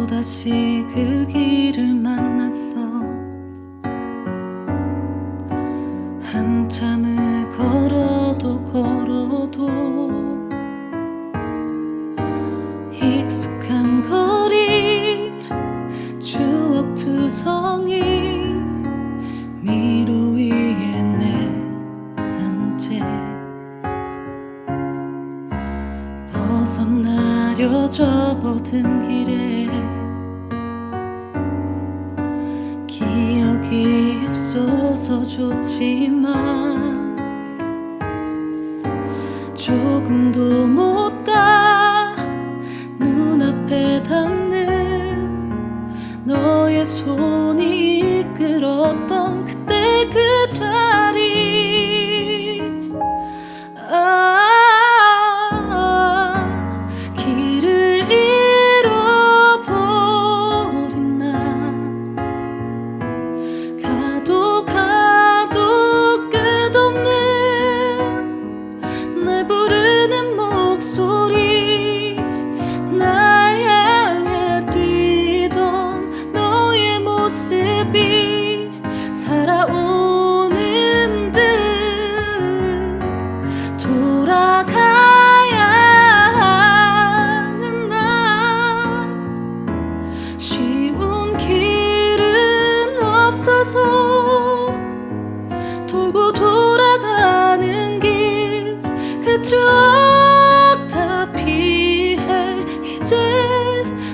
또다시 그 길을 만났어. 한참을 걸어도 걸어도 익숙한 거리 추억 투성이 벗어나려 접어든 길에. 기억이 없어서 좋지만 조금도 못 그 추억 다 피해 이제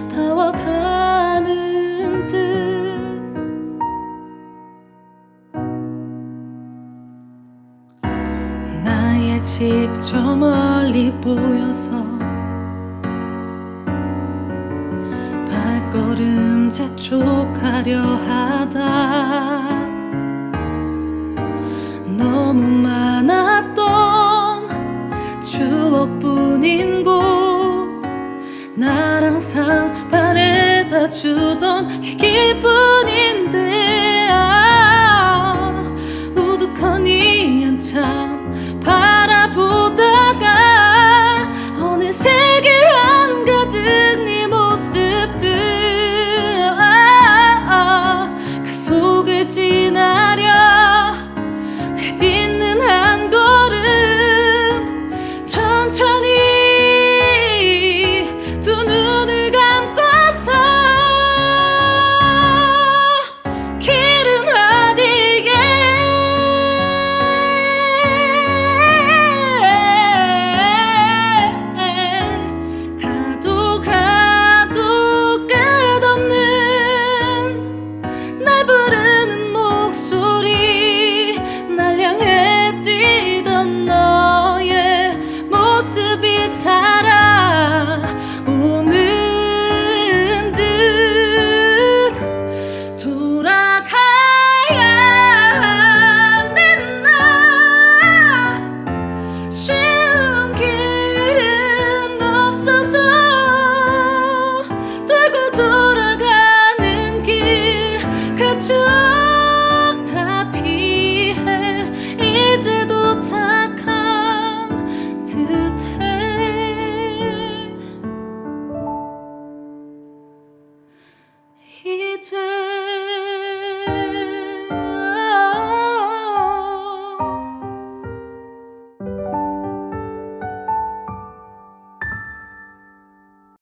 다와가는 듯. 나의 집 저 멀리 보여서 발걸음 재촉하려 하다 주던 이 기분인데 아, 우두커니 한참 바